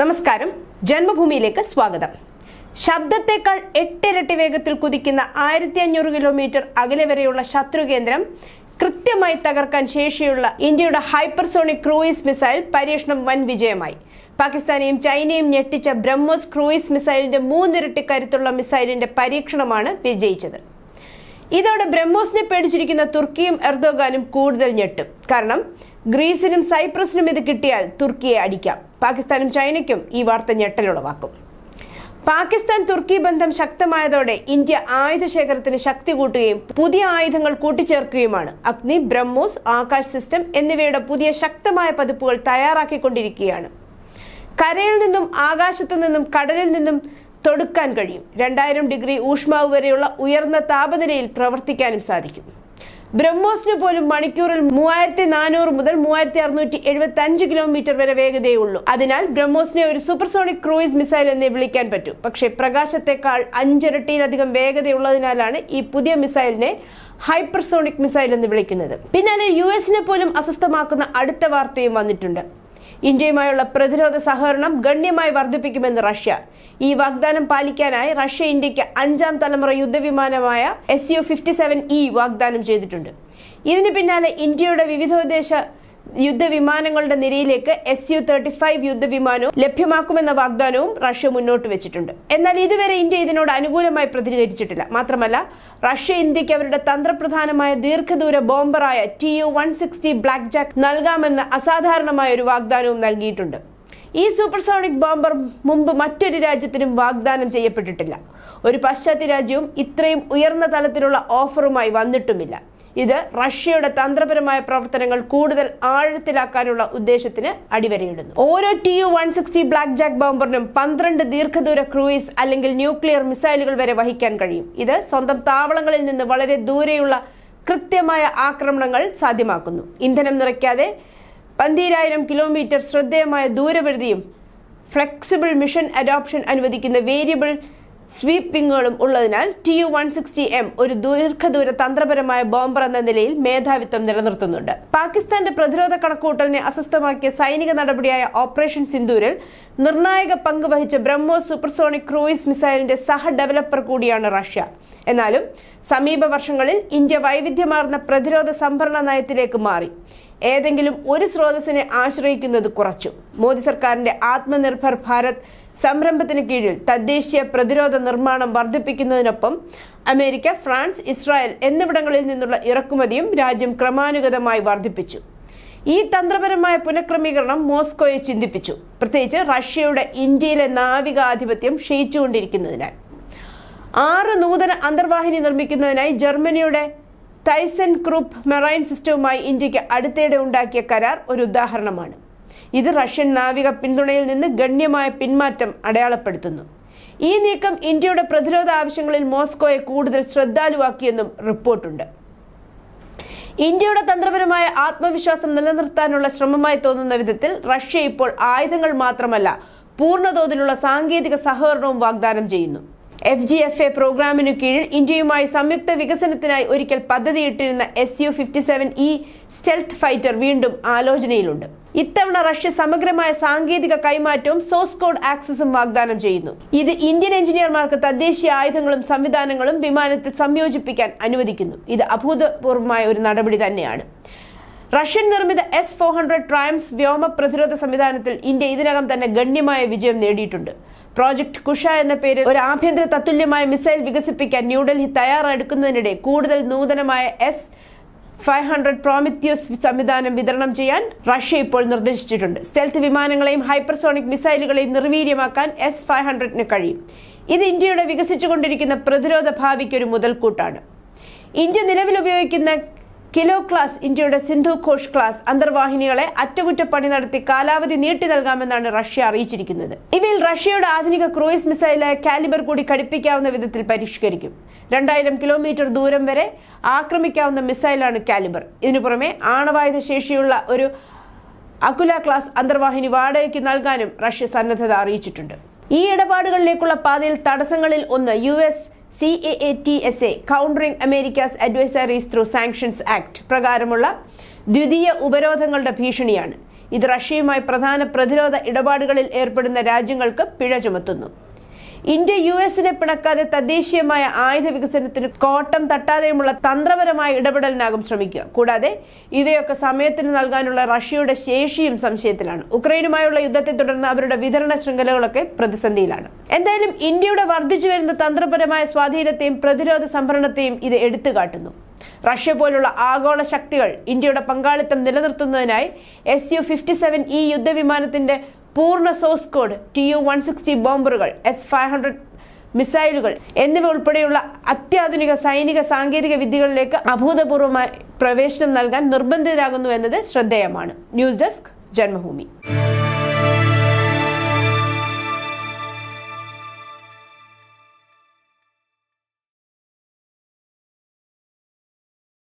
നമസ്കാരം. ജന്മഭൂമിയിലേക്ക് സ്വാഗതം. ശബ്ദത്തെക്കാൾ എട്ടിരട്ടി വേഗത്തിൽ കുതിക്കുന്ന ആയിരത്തി അഞ്ഞൂറ് കിലോമീറ്റർ അകലെ വരെയുള്ള ശത്രു കേന്ദ്രം കൃത്യമായി തകർക്കാൻ ശേഷിയുള്ള ഇന്ത്യയുടെ ഹൈപ്പർസോണിക് ക്രൂയിസ് മിസൈൽ പരീക്ഷണം വൻ വിജയമായി. പാകിസ്ഥാനെയും ചൈനയും ഞെട്ടിച്ച ബ്രഹ്മോസ് ക്രൂയിസ് മിസൈലിന്റെ മൂന്നിരട്ടി കരുത്തുള്ള മിസൈലിന്റെ പരീക്ഷണമാണ് വിജയിച്ചത്. ഇതോടെ ബ്രഹ്മോസിനെ പേടിച്ചിരിക്കുന്ന തുർക്കിയും എർദോഗാനും കൂടുതൽ ഞെട്ടും. കാരണം ഗ്രീസിനും സൈപ്രസിനും ഇത് കിട്ടിയാൽ തുർക്കിയെ അടിക്കാം. പാകിസ്ഥാനും ചൈനയ്ക്കും ഈ വാർത്ത ഞെട്ടലുളവാക്കും. പാകിസ്ഥാൻ തുർക്കി ബന്ധം ശക്തമായതോടെ ഇന്ത്യ ആയുധ ശേഖരത്തിന് ശക്തി കൂട്ടുകയും പുതിയ ആയുധങ്ങൾ കൂട്ടിച്ചേർക്കുകയുമാണ്. അഗ്നി ബ്രഹ്മോസ് ആകാശ് സിസ്റ്റം എന്നിവയുടെ പുതിയ ശക്തമായ പതിപ്പുകൾ തയ്യാറാക്കിക്കൊണ്ടിരിക്കുകയാണ്. കരയിൽ നിന്നും ആകാശത്തു നിന്നും കടലിൽ നിന്നും തൊടുക്കാൻ കഴിയും. രണ്ടായിരം ഡിഗ്രി ഊഷ്മാവ് വരെയുള്ള ഉയർന്ന താപനിലയിൽ പ്രവർത്തിക്കാനും സാധിക്കും. ബ്രഹ്മോസിന് പോലും മണിക്കൂറിൽ മൂവായിരത്തി നാനൂറ് മുതൽ മൂവായിരത്തി അറുന്നൂറ്റി എഴുപത്തി അഞ്ച് കിലോമീറ്റർ വരെ വേഗതയുള്ളൂ അതിനാൽ ബ്രഹ്മോസിനെ ഒരു സൂപ്പർസോണിക് ക്രൂയിസ് മിസൈൽ എന്നേ വിളിക്കാൻ പറ്റൂ. പക്ഷേ പ്രകാശത്തെക്കാൾ അഞ്ചിരട്ടിയിലധികം വേഗതയുള്ളതിനാലാണ് ഈ പുതിയ മിസൈലിനെ ഹൈപ്പർസോണിക് മിസൈൽ എന്ന് വിളിക്കുന്നത്. പിന്നാലെ യു എസിനെ പോലും അസ്വസ്ഥമാക്കുന്ന അടുത്ത വാർത്തയും വന്നിട്ടുണ്ട്. ഇന്ത്യയുമായുള്ള പ്രതിരോധ സഹകരണം ഗണ്യമായി വർദ്ധിപ്പിക്കുമെന്ന് റഷ്യ. ഈ വാഗ്ദാനം പാലിക്കാനായി റഷ്യ ഇന്ത്യയ്ക്ക് അഞ്ചാം തലമുറ യുദ്ധവിമാനമായ S U fifty seven E വാഗ്ദാനം ചെയ്തിട്ടുണ്ട്. ഇതിന് പിന്നാലെ ഇന്ത്യയുടെ വിവിധോദ്ദേശ യുദ്ധവിമാനങ്ങളുടെ നിരയിലേക്ക് എസ് യു തേർട്ടി ഫൈവ് യുദ്ധവിമാനവും ലഭ്യമാക്കുമെന്ന വാഗ്ദാനവും റഷ്യ മുന്നോട്ട് വെച്ചിട്ടുണ്ട്. എന്നാൽ ഇതുവരെ ഇന്ത്യ ഇതിനോട് അനുകൂലമായി പ്രതികരിച്ചിട്ടില്ല. മാത്രമല്ല റഷ്യ ഇന്ത്യയ്ക്ക് അവരുടെ തന്ത്രപ്രധാനമായ ദീർഘദൂര ബോംബറായ T U one sixty black jack നൽകാമെന്ന അസാധാരണമായ ഒരു വാഗ്ദാനവും നൽകിയിട്ടുണ്ട്. ഈ സൂപ്പർസോണിക് ബോംബർ മുമ്പ് മറ്റൊരു രാജ്യത്തിനും വാഗ്ദാനം ചെയ്യപ്പെട്ടിട്ടില്ല. ഒരു പാശ്ചാത്യ രാജ്യവും ഇത്രയും ഉയർന്ന തലത്തിലുള്ള ഓഫറുമായി വന്നിട്ടുമില്ല. ഇത് റഷ്യയുടെ തന്ത്രപരമായ പ്രവർത്തനങ്ങൾ കൂടുതൽ ആഴത്തിലാക്കാനുള്ള ഉദ്ദേശത്തിന് അടിവരയിടുന്നു. ഓരോ T U one sixty black jack ബോംബറിനും പന്ത്രണ്ട് ദീർഘദൂര ക്രൂയിസ് അല്ലെങ്കിൽ ന്യൂക്ലിയർ മിസൈലുകൾ വരെ വഹിക്കാൻ കഴിയും. ഇത് സ്വന്തം താവളങ്ങളിൽ നിന്ന് വളരെ ദൂരെയുള്ള കൃത്യമായ ആക്രമണങ്ങൾ സാധ്യമാക്കുന്നു. ഇന്ധനം നിറയ്ക്കാതെ പന്തീരായിരം കിലോമീറ്റർ ശ്രദ്ധേയമായ ദൂരപരിധിയും ഫ്ലെക്സിബിൾ മിഷൻ അഡോപ്ഷൻ അനുവദിക്കുന്ന വേരിയബിൾ സ്വീപ്പ് വിങ്ങുകളും ഉള്ളതിനാൽ T U one sixty M ഒരു ദീർഘദൂര തന്ത്രപരമായ ബോംബർ എന്ന നിലയിൽ മേധാവിത്വം നിലനിർത്തുന്നുണ്ട്. പാകിസ്ഥാന്റെ പ്രതിരോധ കണക്കുകൂട്ടലിനെ അസ്വസ്ഥമാക്കിയ സൈനിക നടപടിയായ ഓപ്പറേഷൻ സിന്ദൂരിൽ നിർണായക പങ്ക് വഹിച്ച ബ്രഹ്മോസ് സൂപ്പർസോണിക് ക്രൂയിസ് മിസൈലിന്റെ സഹ ഡെവലപ്പർ കൂടിയാണ് റഷ്യ. എന്നാലും സമീപ വർഷങ്ങളിൽ ഇന്ത്യ വൈവിധ്യമാർന്ന പ്രതിരോധ സംഭരണ നയത്തിലേക്ക് മാറി. ഏതെങ്കിലും ഒരു സ്രോതസ്സിനെ ആശ്രയിക്കുന്നത് കുറച്ചു. മോദി സർക്കാരിന്റെ ആത്മനിർഭർ ഭാരത് സംരംഭത്തിന് കീഴിൽ തദ്ദേശീയ പ്രതിരോധ നിർമ്മാണം വർദ്ധിപ്പിക്കുന്നതിനൊപ്പം അമേരിക്ക ഫ്രാൻസ് ഇസ്രായേൽ എന്നിവിടങ്ങളിൽ നിന്നുള്ള ഇറക്കുമതിയും രാജ്യം ക്രമാനുഗതമായി വർദ്ധിപ്പിച്ചു. ഈ തന്ത്രപരമായ പുനഃക്രമീകരണം മോസ്കോയെ ചിന്തിപ്പിച്ചു. പ്രത്യേകിച്ച് റഷ്യയുടെ ഇന്ത്യയിലെ നാവികാധിപത്യം ക്ഷയിച്ചുകൊണ്ടിരിക്കുന്നതിനാൽ. ആറ് നൂതന അന്തർവാഹിനി നിർമ്മിക്കുന്നതിനായി ജർമ്മനിയുടെ തൈസൻ ഗ്രൂപ്പ് മെറൈൻ സിസ്റ്റവുമായി ഇന്ത്യയ്ക്ക് അടുത്തിടെ ഉണ്ടാക്കിയ കരാർ ഒരു ഉദാഹരണമാണ്. ഇത് റഷ്യൻ നാവിക പിന്തുണയിൽ നിന്ന് ഗണ്യമായ പിന്മാറ്റം അടയാളപ്പെടുത്തുന്നു. ഈ നീക്കം ഇന്ത്യയുടെ പ്രതിരോധ ആവശ്യങ്ങളിൽ മോസ്കോയെ കൂടുതൽ ശ്രദ്ധാലുവാക്കിയെന്നും റിപ്പോർട്ടുണ്ട്. ഇന്ത്യയുടെ തന്ത്രപരമായ ആത്മവിശ്വാസം നിലനിർത്താനുള്ള ശ്രമമായി തോന്നുന്ന വിധത്തിൽ റഷ്യ ഇപ്പോൾ ആയുധങ്ങൾ മാത്രമല്ല പൂർണതോതിലുള്ള സാങ്കേതിക സഹകരണവും വാഗ്ദാനം ചെയ്യുന്നു. എഫ് ജി എഫ് എ പ്രോഗ്രാമിനു കീഴിൽ ഇന്ത്യയുമായി സംയുക്ത വികസനത്തിനായി ഒരിക്കൽ പദ്ധതിയിട്ടിരുന്ന S U fifty seven E stealth fighter വീണ്ടും ആലോചനയിലുണ്ട്. ഇത്തവണ റഷ്യ സമഗ്രമായ സാങ്കേതിക കൈമാറ്റവും സോഴ്സ് കോഡ് ആക്സസും വാഗ്ദാനം ചെയ്യുന്നു. ഇത് ഇന്ത്യൻ എഞ്ചിനീയർമാർക്ക് തദ്ദേശീയ ആയുധങ്ങളും സംവിധാനങ്ങളും വിമാനത്തിൽ സംയോജിപ്പിക്കാൻ അനുവദിക്കുന്നു. ഇത് അഭൂതപൂർവമായ ഒരു നടപടി തന്നെയാണ്. റഷ്യൻ നിർമ്മിത എസ് ഫോർ ഹൺഡ്രഡ് ട്രയംസ് വ്യോമ പ്രതിരോധ സംവിധാനത്തിൽ ഇന്ത്യ ഇതിനകം തന്നെ ഗണ്യമായ വിജയം നേടിയിട്ടുണ്ട്. പ്രോജക്ട് കുഷ എന്ന പേരിൽ ഒരു ആഭ്യന്തര തത്തുല്യമായ മിസൈൽ വികസിപ്പിക്കാൻ ന്യൂഡൽഹി തയ്യാറെടുക്കുന്നതിനിടെ കൂടുതൽ നൂതനമായ എസ് ഫൈവ് ഹൺഡ്രഡ് പ്രോമിത്യൂസ് സംവിധാനം വിതരണം ചെയ്യാൻ റഷ്യ ഇപ്പോൾ നിർദ്ദേശിച്ചിട്ടുണ്ട്. സ്റ്റെൽത്ത് വിമാനങ്ങളെയും ഹൈപ്പർസോണിക് മിസൈലുകളെയും നിർവീര്യമാക്കാൻ എസ് ഫൈവ് ഹൺഡ്രഡിന് കഴിയും. ഇത് ഇന്ത്യയുടെ വികസിച്ചുകൊണ്ടിരിക്കുന്ന പ്രതിരോധ ഭാവിക്ക് ഒരു മുതൽക്കൂട്ടാണ്. ഇന്ത്യ നിലവിൽ ഉപയോഗിക്കുന്ന കിലോ ക്ലാസ് ഇന്ത്യയുടെ സിന്ധു ഘോഷ് ക്ലാസ് അന്തർവാഹിനികളെ അറ്റകുറ്റപ്പണി നടത്തി കാലാവധി നീട്ടി നൽകാമെന്നാണ് റഷ്യ അറിയിച്ചിരിക്കുന്നത്. ഇവയിൽ റഷ്യയുടെ ആധുനിക ക്രൂയിസ് മിസൈലായ കാലിബർ കൂടി ഘടിപ്പിക്കാവുന്ന വിധത്തിൽ പരിഷ്കരിക്കും. രണ്ടായിരം കിലോമീറ്റർ ദൂരം വരെ ആക്രമിക്കാവുന്ന മിസൈലാണ് കാലിബർ. ഇതിനു പുറമെ ആണവായുധ ശേഷിയുള്ള ഒരു അകുല ക്ലാസ് അന്തർവാഹിനി വാടകയ്ക്ക് നൽകാനും റഷ്യ സന്നദ്ധത അറിയിച്ചിട്ടുണ്ട്. ഈ ഇടപാടുകളിലേക്കുള്ള പാതയിൽ തടസ്സങ്ങളിൽ ഒന്ന് U S C A A T S A countering America's advisories through sanctions act പ്രകാരമുള്ള ദ്വിതീയ ഉപരോധങ്ങളുടെ ഭീഷണിയാണ്. ഇത് റഷ്യയുമായി പ്രധാന പ്രതിരോധ ഇടപാടുകളിൽ ഏർപ്പെടുന്ന രാജ്യങ്ങൾക്ക് പിഴ ചുമത്തുന്നു. ഇന്ത്യ യു എസിനെ പിണക്കാതെ തദ്ദേശീയമായ ആയുധ വികസനത്തിന് കോട്ടം തട്ടാതെയുമുള്ള തന്ത്രപരമായ ഇടപെടലിനാകും ശ്രമിക്കുക. കൂടാതെ ഇവയൊക്കെ സമയത്തിന് നൽകാനുള്ള റഷ്യയുടെ ശേഷിയും സംശയത്തിലാണ്. ഉക്രൈനുമായുള്ള യുദ്ധത്തെ തുടർന്ന് അവരുടെ വിതരണ ശൃംഖലകളൊക്കെ പ്രതിസന്ധിയിലാണ്. എന്തായാലും ഇന്ത്യയുടെ വർദ്ധിച്ചു വരുന്ന തന്ത്രപരമായ സ്വാധീനത്തെയും പ്രതിരോധ സംഭരണത്തെയും ഇത് എടുത്തുകാട്ടുന്നു. റഷ്യ പോലുള്ള ആഗോള ശക്തികൾ ഇന്ത്യയുടെ പങ്കാളിത്തം നിലനിർത്തുന്നതിനായി എസ് യു ഫിഫ്റ്റി സെവൻ ഈ യുദ്ധവിമാനത്തിന്റെ പൂർണ source code T U one sixty ബോംബറുകൾ S five hundred മിസൈലുകൾ എന്നിവ ഉൾപ്പെടെയുള്ള അത്യാധുനിക സൈനിക സാങ്കേതിക വിദ്യകളിലേക്ക് അഭൂതപൂർവമായ പ്രവേശനം നൽകാൻ നിർബന്ധിതരാകുന്നു എന്നത് ശ്രദ്ധേയമാണ്. News desk Janmabhumi.